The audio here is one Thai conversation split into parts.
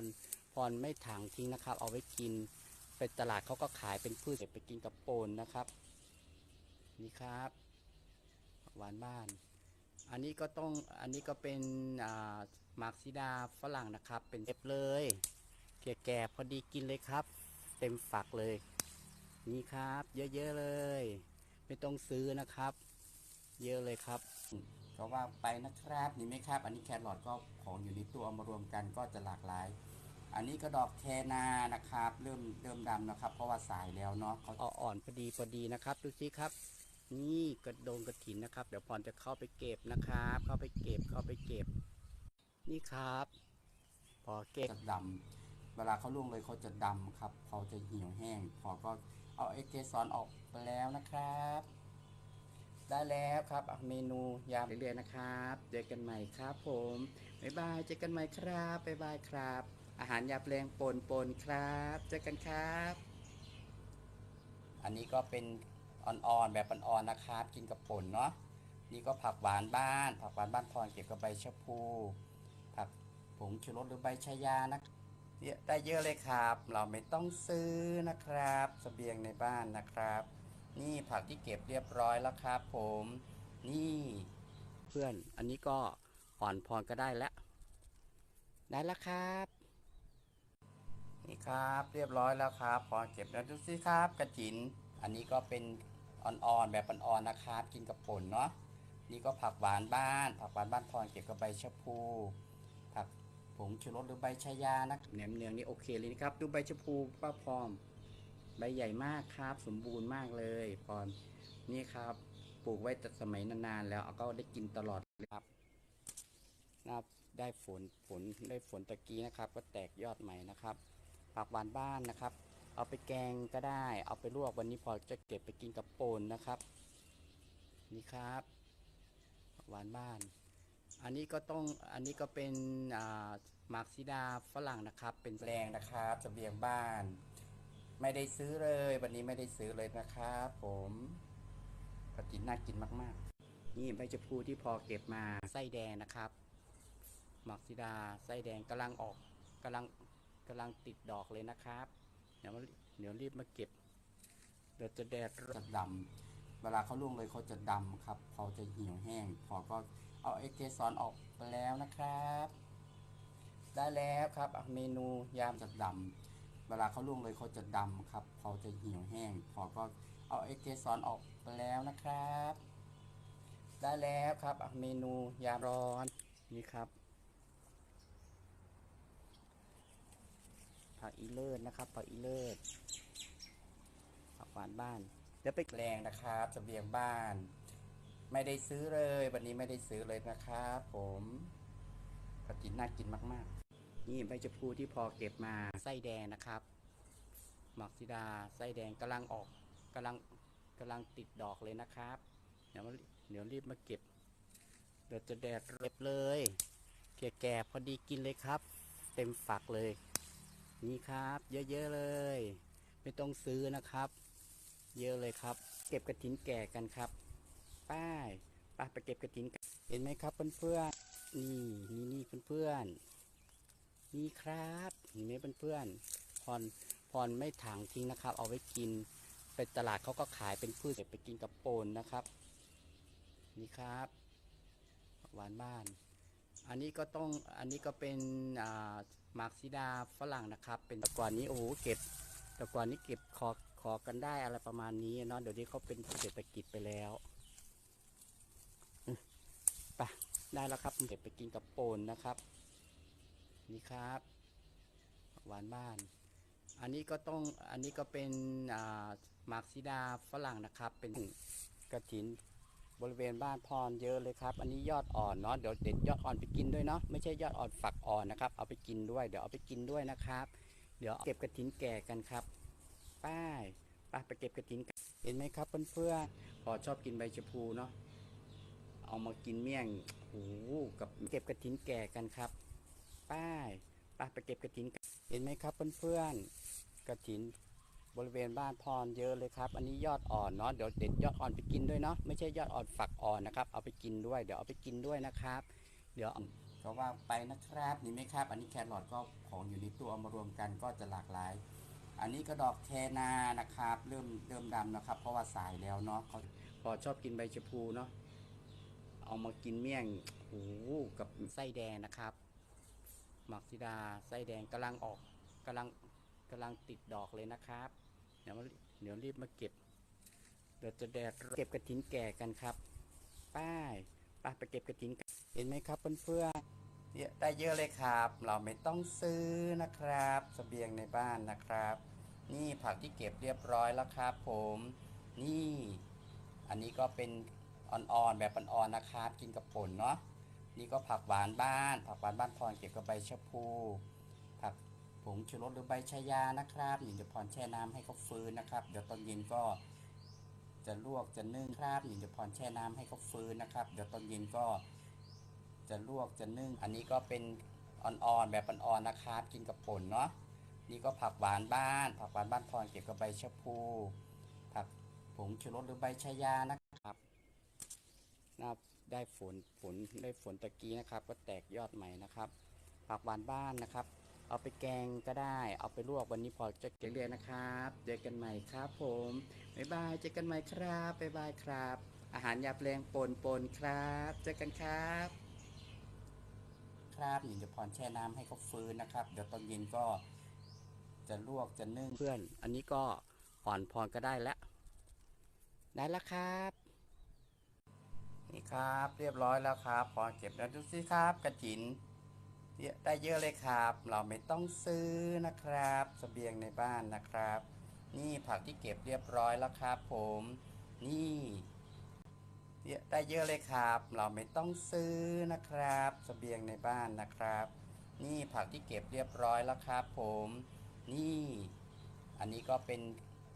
รพรไม่ถังทิ้งนะครับ เอาไว้กินไปตลาดเขาก็ขายเป็นพืชไปกินกับโปนนะครับ นี่ครับหวานบ้าน อันนี้ก็ต้องอันนี้ก็เป็นอ่ามาร์กซิดาฝรั่งนะครับ เป็นเอฟเลยแก่ๆพอดีกินเลยครับ เต็มฝักเลย นี่ครับ เยอะๆเลย ไม่ต้องซื้อนะครับ เยอะเลยครับ ก็ว่าไปนะครับนี่ไหมครับ อันนี้แครอทก็ของอยู่ในตัวเอามารวมกันก็จะหลากหลาย อันนี้ก็ดอกแคนานะครับ เริ่มเริ่มดำนะครับ เพราะว่าสายแล้วเนาะเขาอ่อนพอดีพอดีนะครับ ดูสิครับ นี่กระโดงกระถินนะครับ เดี๋ยวพรจะเข้าไปเก็บนะครับ เข้าไปเก็บเข้าไปเก็บ นี่ครับ พอเก็บดำเวลาเขาล่วงเลยเขาจะดำครับเขาจะเหี่ยวแห้ง พอก็เอาไอเกสรออกไปแล้วนะครับ ได้แล้วครับเมนูยาเรื่อยๆนะครับ เจอกันใหม่ครับผมบ๊ายบายเจอกันใหม่ครับบ๊ายบายครับ อาหารยาแปลงปนปนครับ เจอกันครับ อันนี้ก็เป็นอ่อนๆแบบอ่อนๆนะครับ กินกับป่นเนาะนี่ก็ผักหวานบ้าน ผักหวานบ้านพรเก็บกับใบชะพู ผักผงชูรสหรือใบชายานะเยอะได้เยอะเลยครับ เราไม่ต้องซื้อนะครับสเสบียงในบ้านนะครับ นี่ผักที่เก็บเรียบร้อยแล้วครับผม นี่เพื่อนอันนี้ก็อ่อนพรก็ได้แล้วได้แล้วครับ นี่ครับเรียบร้อยแล้วครับ พอเก็บแล้วดูสิครับกระจิน อันนี้ก็เป็นอ่อนๆแบบอ่อนๆนะครับ กินกับป่นเนาะนี่ก็ผักหวานบ้าน ผักหวานบ้านพรเก็บกับใบชะพู ผักผงชูรสหรือใบชายานะแหนมเนืองนี่โอเคเลยนะครับ ดูใบชะพูป้าพร ใบใหญ่มากครับ สมบูรณ์มากเลยพรนี่ครับปลูกไว้แต่สมัยนานๆแล้วเอาก็ได้กินตลอดเลยครับนะครับได้ฝนฝนได้ฝนตะกี้นะครับ ก็แตกยอดใหม่นะครับผักหวานบ้านนะครับ เอาไปแกงก็ได้ เอาไปลวกวันนี้พอจะเก็บไปกินกับโปนนะครับ นี่ครับผักหวานบ้าน อันนี้ก็ต้องอันนี้ก็เป็นอ่ามาร์กซิดาฝรั่งนะครับ เป็นแรงนะครับเสบียงบ้าน ไม่ได้ซื้อเลย วันนี้ไม่ได้ซื้อเลยนะครับผมกระจินน่ากินมาก ๆ นี่ใบชะพูที่พอเก็บมาไส้แดงนะครับมักซิดาไส้แดงกำลังออกกำลังกำลังติดดอกเลยนะครับ เดี๋ยวมาเดี๋ยวรีบมาเก็บเดี๋ยวจะแดดจะดำเวลาเขาล่วงเลยเขาจะดำครับเขาจะเหี่ยวแห้ง พอก็เอาไอเกสรออกไปแล้วนะครับ ได้แล้วครับอะเมนูยามจะดำ เวลาเขาล่วงเลยเขาจะดำครับ เขาจะเหี่ยวแห้งพอก็เอาไอเกสรออกไปแล้วนะครับ ได้แล้วครับเมนูยาร้อนนี่ครับผักอีเลิศนะครับผักอีเลิศผักหวานบ้านเดี๋ยวไปแรงนะครับเสบียงบ้าน ไม่ได้ซื้อเลย วันนี้ไม่ได้ซื้อเลยนะครับ ผมกินน่ากินมาก ๆ นี่ใบชะพูที่พอเก็บมาไส้แดงนะครับมักซิดาไส้แดงกำลังออกกำลังกำลังติดดอกเลยนะครับ เดี๋ยวเดี๋ยวรีบมาเก็บ เดี๋ยวจะแดดเร็บเลยแก่ๆพอดีกินเลยครับ เต็มฝักเลย นี่ครับ เยอะๆเลย ไม่ต้องซื้อนะครับ เยอะเลยครับ เก็บกระถินแก่กันครับป้ายไปไปเก็บกระถินกันเห็นไหมครับเพื่อนๆนี่นี่นี่เพื่อนๆ นี่ครับเห็นไหมเพื่อนๆพรพรไม่ถังทิ้งนะครับ เอาไว้กินไปตลาดเขาก็ขายเป็นพืชไปกินกับโปนนะครับ นี่ครับหวานบ้าน อันนี้ก็ต้องอันนี้ก็เป็นอ่ามาร์กซิดาฝรั่งนะครับ เป็นต่ก่อนนี้โอ้โหเก็บต่ก่อนนี้เก็บขอขอกันได้อะไรประมาณนี้เนาะเดี๋ยวนี้เขาเป็นเศรษฐกิจไปแล้วไปได้แล้วครับเก็บไปกินกับโปนนะครับ นี่ครับหวานบ้าน อันนี้ก็ต้องอันนี้ก็เป็นอ่ามาร์กซิดาฝรั่งนะครับ เป็นกระถินบริเวณบ้านพรเยอะเลยครับ อันนี้ยอดอ่อนเนาะเดี๋ยวเด็ดยอดอ่อนไปกินด้วยเนาะไม่ใช่ยอดอ่อนฝักอ่อนนะครับ เอาไปกินด้วยเดี๋ยวเอาไปกินด้วยนะครับ เดี๋ยวเก็บกระถินแก่กันครับป้ายไปไปเก็บกระถินกันเห็นไหมครับเพื่อนๆพอชอบกินใบชะพูเนาะเอามากินเมี่ยงโอ้กับเก็บกระถินแก่กันครับ ป้ายไปไปเก็บกระถินเห็นไหมครับเพื่อนๆกระถินบริเวณบ้านพรเยอะเลยครับ อันนี้ยอดอ่อนเนาะเดี๋ยวเด็ดยอดอ่อนไปกินด้วยเนาะไม่ใช่ยอดอ่อนฝักอ่อนนะครับ เอาไปกินด้วยเดี๋ยวเอาไปกินด้วยนะครับ เดี๋ยวก็ว่าไปนะครับนี่ไหมครับ อันนี้แครอทก็ของอยู่ในตัวเอามารวมกันก็จะหลากหลาย อันนี้ก็ดอกแคนานะครับ เริ่มเริ่มดำนะครับ เพราะว่าสายแล้วเนาะเขาพอชอบกินใบชะพูเนาะเอามากินเมี่ยงโอ้กับไส้แดงนะครับ หมักซิดาไส้แดงกำลังออกกำลังกำลังติดดอกเลยนะครับ เดี๋ยวมาเดี๋ยวรีบมาเก็บเดี๋ยวจะแดดเก็บกระถินแก่กันครับ ป้ายไปไปเก็บกระถินกันเห็นไหมครับเพื่อนๆเนี่ยได้เยอะเลยครับ เราไม่ต้องซื้อนะครับสเสบียงในบ้านนะครับ นี่ผักที่เก็บเรียบร้อยแล้วครับผม นี่ อันนี้ก็เป็นอ่อนๆแบบอ่อนๆนะครับ กินกับป่นเนาะ นี่ก็ผักหวานบ้าน ผักหวานบ้านพรเก็บกับใบชะพู ผักผงชูรสหรือใบชายานะครับนี่จะพรแช่น้ำให้เขาฟื้นนะครับ เดี๋ยวตอนเย็นก็จะลวกจะนึ่งครับนี่จะพรแช่น้ำให้เขาฟื้นนะครับ เดี๋ยวตอนเย็นก็จะลวกจะนึ่ง อันนี้ก็เป็นอ่อนๆแบบอ่อนๆนะครับ กินกับป่นเนาะ นี่ก็ผักหวานบ้าน ผักหวานบ้านพรเก็บกับใบชะพู ผักผงชูรสหรือใบชายานะครับนะ ได้ฝนฝนได้ฝนตะกี้นะครับ ก็แตกยอดใหม่นะครับผักหวานบ้านนะครับ เอาไปแกงก็ได้ เอาไปลวกวันนี้พอจะเกลี่ยนะครับเจอกันใหม่ครับ ผมบ๊ายบายเจอกันใหม่ครับบ๊ายบายครับ อาหารยาแปลงปนปนๆครับเจอกันครับ ครับหญิงจะพรแช่น้ำให้เขาฟื้นนะครับ เดี๋ยวตอนเย็นก็จะลวกจะนึ่งเพื่อน อันนี้ก็อ่อนพรก็ได้แล้วได้แล้วครับ นี่ครับเรียบร้อยแล้วครับ พอเก็บแล้วดูสิครับกระจินเยอะได้เยอะเลยครับ เราไม่ต้องซื้อนะครับสเสบียงในบ้านนะครับ นี่ผักที่เก็บเรียบร้อยแล้วครับ ผม นี่ได้เยอะเลยครับ เราไม่ต้องซื้อนะครับสเสบียงในบ้านนะครับ นี่ผักที่เก็บเรียบร้อยแล้วครับ ผม นี่ อันนี้ก็เป็น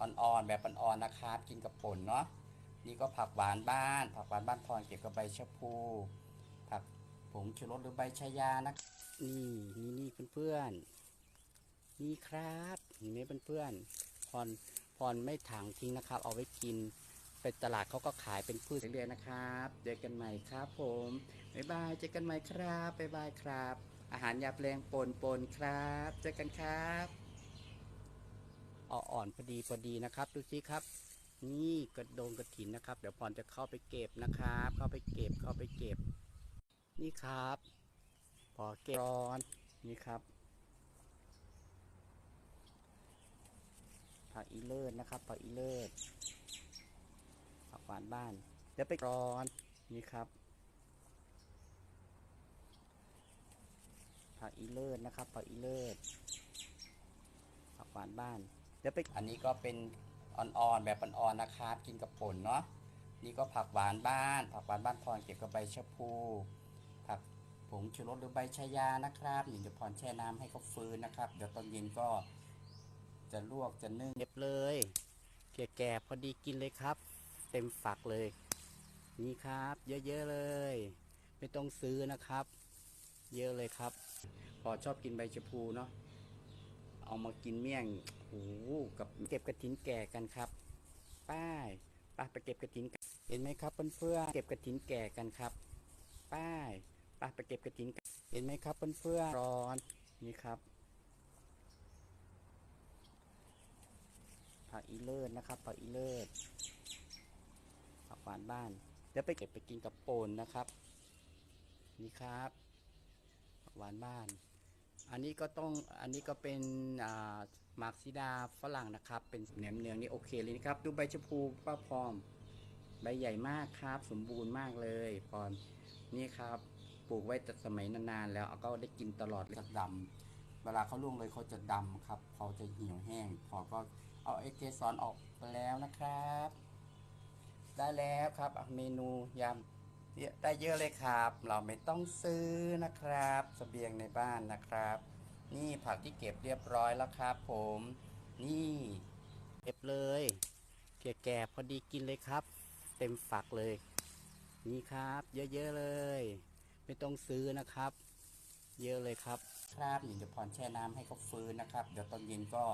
อ่อนๆแบบอ่อนๆนะครับ กินกับป่นเนาะ นี่ก็ผักหวานบ้าน ผักหวานบ้านพรเก็บกับใบชะพู ผักผงชูรสหรือใบชายานะนี่นี่นี่เพื่อนๆนี่ครับเห็นไหมเพื่อนๆพรพรไม่ถังทิ้งนะครับ เอาไว้กินไปตลาดเขาก็ขายเป็นพืชเรื่อยๆนะครับเจอกันใหม่ครับ ผมบ๊ายบายเจอกันใหม่ครับบ๊ายบายครับ อาหารยาแปลงปนปนครับเจอกันครับอ่อนพอดีพอดีนะครับ ดูสิครับ นี่กระโดงกระถินนะครับ เดี๋ยวพรจะเข้าไปเก็บนะครับ เข้าไปเก็บเข้าไปเก็บ นี่ครับ พอเก็บร้อนนี่ครับผักอีเลิศนะครับผักอีเลิศผักหวานบ้านเดี๋ยวไปร้อนนี่ครับผักอีเลิศนะครับผักอีเลิศผักหวานบ้านเดี๋ยวไปอันนี้ก็เป็น อ่อนๆแบบอ่อนๆนะครับ กินกับป่นเนาะนี่ก็ผักหวานบ้าน ผักหวานบ้านพรเก็บกับใบชะพูผักผงชูรสหรือใบชายานะครับหญิงจะพรแช่น้ำให้เขาฟื้นนะครับ เดี๋ยวตอนเย็นก็จะลวกจะนึ่งเก็บเลยแก่ๆพอดีกินเลยครับ เต็มฝักเลย นี่ครับ เยอะๆเลย ไม่ต้องซื้อนะครับ เยอะเลยครับ พอชอบกินใบชะพูเนาะเอามากินเมี่ยง โหกับเก็บกระถินแก่กันครับ ป้ายไปไปเก็บกระถินกันเห็นไหมครับเพื่อนๆเก็บกระถินแก่กันครับ ป้ายไปไปเก็บกระถินกันเห็นไหมครับเพื่อนๆร้อนนี่ครับผักอีเลิศนะครับผักอีเลิศผักหวานบ้านเดี๋ยวไปเก็บไปกินกับโปนนะครับ นี่ครับผักหวานบ้าน อันนี้ก็ต้องอันนี้ก็เป็นมาร์กซิดาฝรั่งนะครับ เป็นแหนมเนืองนี่โอเคเลยนะครับ ดูใบชะพูป้าพร้อม ใบใหญ่มากครับ สมบูรณ์มากเลยพรนี่ครับปลูกไว้แต่สมัยนานๆแล้วก็ได้กินตลอดเลยจะดำเวลาเขาล่วงเลยเขาจะดำครับเขาจะเหี่ยวแห้ง พอก็เอาไอเกสรออกไปแล้วนะครับ ได้แล้วครับเมนูยำ ได้เยอะเลยครับ เราไม่ต้องซื้อนะครับสเสบียงในบ้านนะครับ นี่ผักที่เก็บเรียบร้อยแล้วครับผม นี่เก็บเลยแก่ๆพอดีกินเลยครับ เต็มฝักเลย นี่ครับ เยอะๆเลย ไม่ต้องซื้อนะครับ เยอะเลยครับ ครับหญิงจะพรแช่น้ำให้เขาฟื้นนะครับ เดี๋ยวตอนเย็นก็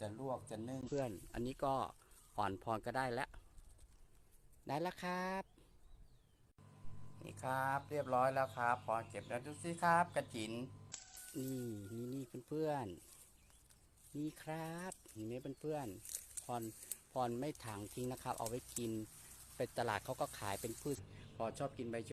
จะลวกจะนึ่งเพื่อน อันนี้ก็อ่อนพรก็ได้แล้ว ได้แล้วครับ นี่ครับเรียบร้อยแล้วครับ พอเก็บแล้วดูสิครับกระจิน นี่นี่นี่เพื่อนๆนี่ครับเห็นไหมเพื่อนๆพรพรไม่ถังทิ้งนะครับ เอาไว้กินไปตลาดเขาก็ขายเป็นพืชพอชอบกินใบช